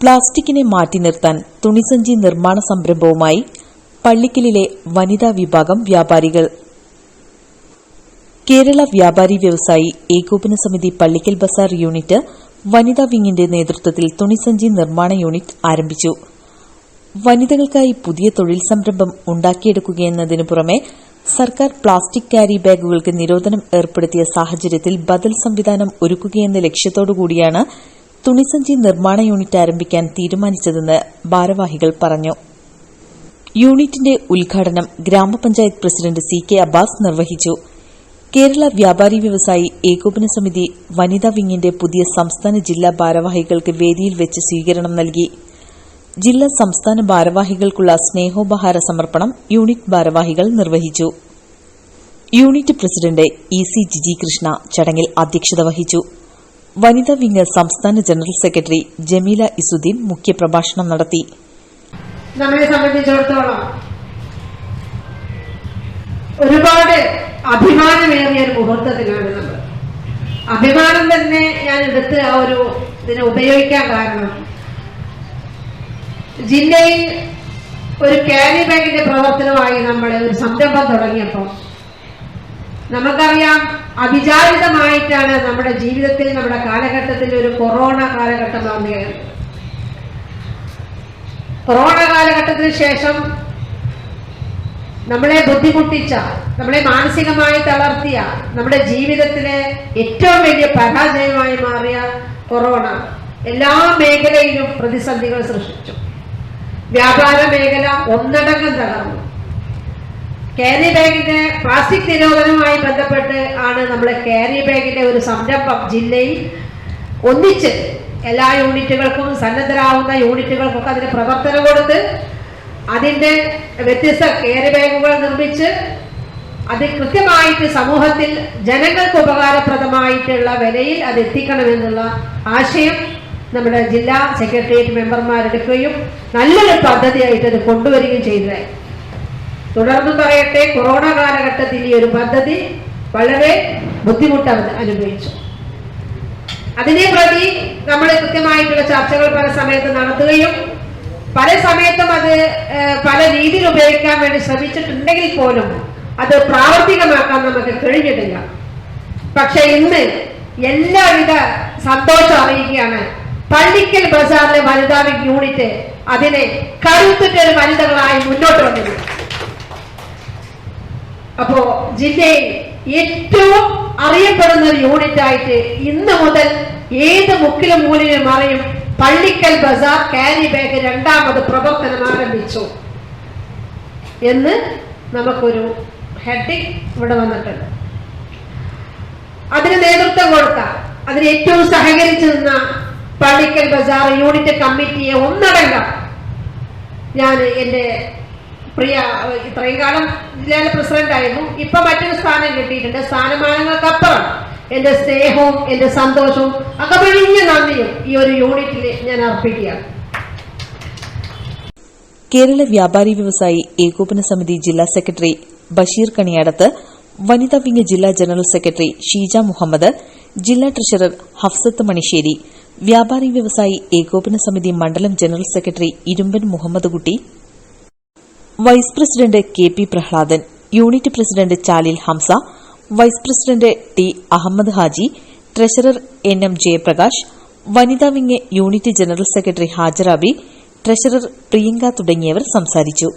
പ്ലാസ്റ്റിക്കിനെ മാറ്റി നിർത്താൻ തുണിസഞ്ചി നിർമ്മാണ സംരംഭവുമായി പള്ളിക്കലിലെ വനിതാ വിഭാഗം വ്യാപാരികൾ. കേരള വ്യാപാരി വ്യവസായി ഏകോപന സമിതി പള്ളിക്കൽ ബസാർ യൂണിറ്റ് വനിതാ വിങ്ങിന്റെ നേതൃത്വത്തിൽ തുണിസഞ്ചി നിർമ്മാണ യൂണിറ്റ് ആരംഭിച്ചു. വനിതകൾക്കായി പുതിയ തൊഴിൽ സംരംഭം ഉണ്ടാക്കിയെടുക്കുകയെന്നതിനു പുറമെ സർക്കാർ പ്ലാസ്റ്റിക് ക്യാരി ബാഗുകൾക്ക് നിരോധനം ഏർപ്പെടുത്തിയ സാഹചര്യത്തിൽ ബദൽ സംവിധാനം ഒരുക്കുകയെന്ന ലക്ഷ്യത്തോടുകൂടിയാണ് തുണിസഞ്ചി നിർമ്മാണ യൂണിറ്റ് ആരംഭിക്കാൻ തീരുമാനിച്ചതെന്ന് ഭാരവാഹികൾ പറഞ്ഞു. യൂണിറ്റിന്റെ ഉദ്ഘാടനം ഗ്രാമപഞ്ചായത്ത് പ്രസിഡന്റ് സി കെ അബ്ബാസ് നിർവഹിച്ചു. കേരള വ്യാപാരി വ്യവസായി ഏകോപന സമിതി വനിതാ വിങ്ങിന്റെ പുതിയ സംസ്ഥാന ജില്ലാ ഭാരവാഹികൾക്ക് വേദിയിൽ വെച്ച് സ്വീകരണം നൽകി. ജില്ലാ സംസ്ഥാന ഭാരവാഹികൾക്കുള്ള സ്നേഹോപഹാര സമർപ്പണം യൂണിറ്റ് ഭാരവാഹികൾ നിർവഹിച്ചു. Unit president E C Jiji Krishna ചടങ്ങിൽ അധ്യക്ഷത വഹിച്ചു. വനിതാ വിങ് സംസ്ഥാന ജനറൽ സെക്രട്ടറി ജമീല ഇസുദ്ദീൻ മുഖ്യപ്രഭാഷണം നടത്തി. നമ്മെ സംബന്ധിച്ചിടത്തോളം ഒരുപാട് അഭിമാനമേറിയ ഒരു മുഹൂർത്തത്തിലാണ് നമ്മൾ. അഭിമാനം തന്നെ ഞാൻ എടുത്ത് ആ ഒരു ഇതിനെ ഉപയോഗിക്കാൻ കാരണം ജില്ലയിൽ ഒരു കാരി ബാഗിന്റെ പ്രവർത്തനമായി നമ്മൾ ഒരു സംരംഭം തുടങ്ങിയപ്പോൾ നമുക്കറിയാം അവിചാരിതമായിട്ടാണ് നമ്മുടെ ജീവിതത്തിൽ നമ്മുടെ കാലഘട്ടത്തിൽ ഒരു കൊറോണ കാലഘട്ടം വന്നത്. കൊറോണ കാലഘട്ടത്തിന് ശേഷം നമ്മളെ ബുദ്ധിമുട്ടിച്ച നമ്മളെ മാനസികമായി തളർത്തിയ നമ്മുടെ ജീവിതത്തിലെ ഏറ്റവും വലിയ പരാജയമായി മാറിയ കൊറോണ എല്ലാ മേഖലയിലും പ്രതിസന്ധികൾ സൃഷ്ടിച്ചു. വ്യാപാര മേഖല ഒന്നടങ്കം തകർന്നു. ക്യാരി ബാഗിന്റെ പ്ലാസ്റ്റിക് നിരോധനവുമായി ബന്ധപ്പെട്ട് ആണ് നമ്മുടെ ക്യാരി ബാഗിന്റെ ഒരു സംരംഭം ജില്ലയിൽ ഒന്നിച്ച് എല്ലാ യൂണിറ്റുകൾക്കും സന്നദ്ധരാകുന്ന യൂണിറ്റുകൾക്കൊക്കെ അതിന് പ്രവർത്തനം കൊടുത്ത് അതിന്റെ വ്യത്യസ്ത ക്യാരി ബാഗുകൾ നിർമ്മിച്ച് അത് കൃത്യമായിട്ട് സമൂഹത്തിൽ ജനങ്ങൾക്ക് ഉപകാരപ്രദമായിട്ടുള്ള വിലയിൽ അത് എത്തിക്കണമെന്നുള്ള ആശയം നമ്മുടെ ജില്ലാ സെക്രട്ടേറിയറ്റ് മെമ്പർമാരെടുക്കുകയും നല്ലൊരു പദ്ധതിയായിട്ട് അത് കൊണ്ടുവരികയും ചെയ്തതായി. തുടർന്ന് പറയട്ടെ കൊറോണ കാലഘട്ടത്തിൽ ഈ ഒരു പദ്ധതി വളരെ ബുദ്ധിമുട്ട് അനുഭവിച്ചു. അതിനെ പ്രതി നമ്മൾ കൃത്യമായിട്ടുള്ള ചർച്ചകൾ പല സമയത്ത് നടത്തുകയും പല സമയത്തും അത് പല രീതിയിൽ ഉപയോഗിക്കാൻ വേണ്ടി ശ്രമിച്ചിട്ടുണ്ടെങ്കിൽ പോലും അത് പ്രാവർത്തികമാക്കാൻ നമുക്ക് കഴിഞ്ഞിട്ടില്ല. പക്ഷെ ഇന്ന് എല്ലാവിധ സന്തോഷം അറിയിക്കുകയാണ്. പള്ളിക്കൽ ബസാറിലെ വനിതാ യൂണിറ്റ് അതിനെ കരുത്തുറ്റൊരു വനിതകളായി മുന്നോട്ട് വന്നിരുന്നു അപ്പോ ജില്ലയിൽ ഏറ്റവും അറിയപ്പെടുന്ന ഒരു യൂണിറ്റ് ആയിട്ട് ഇന്ന് മുതൽ ഏത് മുക്കിലും മൂലിലും അറിയും പള്ളിക്കൽ ബസാർ ക്യാരി ബാഗ് രണ്ടാമത് പ്രവർത്തനം ആരംഭിച്ചു. എന്ന് നമുക്കൊരു ഹെഡിങ് ഇവിടെ വന്നിട്ടുണ്ട്. അതിന് നേതൃത്വം കൊടുത്ത അതിന് ഏറ്റവും സഹകരിച്ചു നിന്ന പള്ളിക്കൽ ബസാർ യൂണിറ്റ് കമ്മിറ്റിയെ ഒന്നടങ്കം ഞാൻ എന്റെ പ്രിയ ഇത്രയും കാലം ജില്ലയിലെ പ്രസിഡന്റ് ആയിരുന്നു. ഇപ്പൊ മറ്റൊരു സ്ഥാനം കിട്ടിയിട്ടുണ്ട്. സ്ഥാനമാനങ്ങൾക്കപ്പുറം എന്റെ സ്നേഹവും എന്റെ സന്തോഷവും അകമഴിഞ്ഞ നന്ദിയും ഈ ഒരു യൂണിറ്റിൽ ഞാൻ അർപ്പിക്കുകയാണ്. കേരള വ്യാപാരി വ്യവസായി ഏകോപന സമിതി ജില്ലാ സെക്രട്ടറി ബഷീർ കണിയാടത്ത് വനിതാ വിംഗ് ജില്ലാ ജനറൽ സെക്രട്ടറി ഷീജ മുഹമ്മദ് ജില്ലാ ട്രഷറർ ഹഫ്സത്ത് മണിശ്ശേരി വ്യാപാരി വ്യവസായി ഏകോപന സമിതി മണ്ഡലം general secretary Irumban Muhammad Kutty vice president K P Prahladan unit president Chalil Hamsa vice president T Ahammad Haji treasurer N M Jayaprakash വനിതാ wing unit general secretary Hajarabi treasurer Priyanka തുടങ്ങിയവർ സംസാരിച്ചു.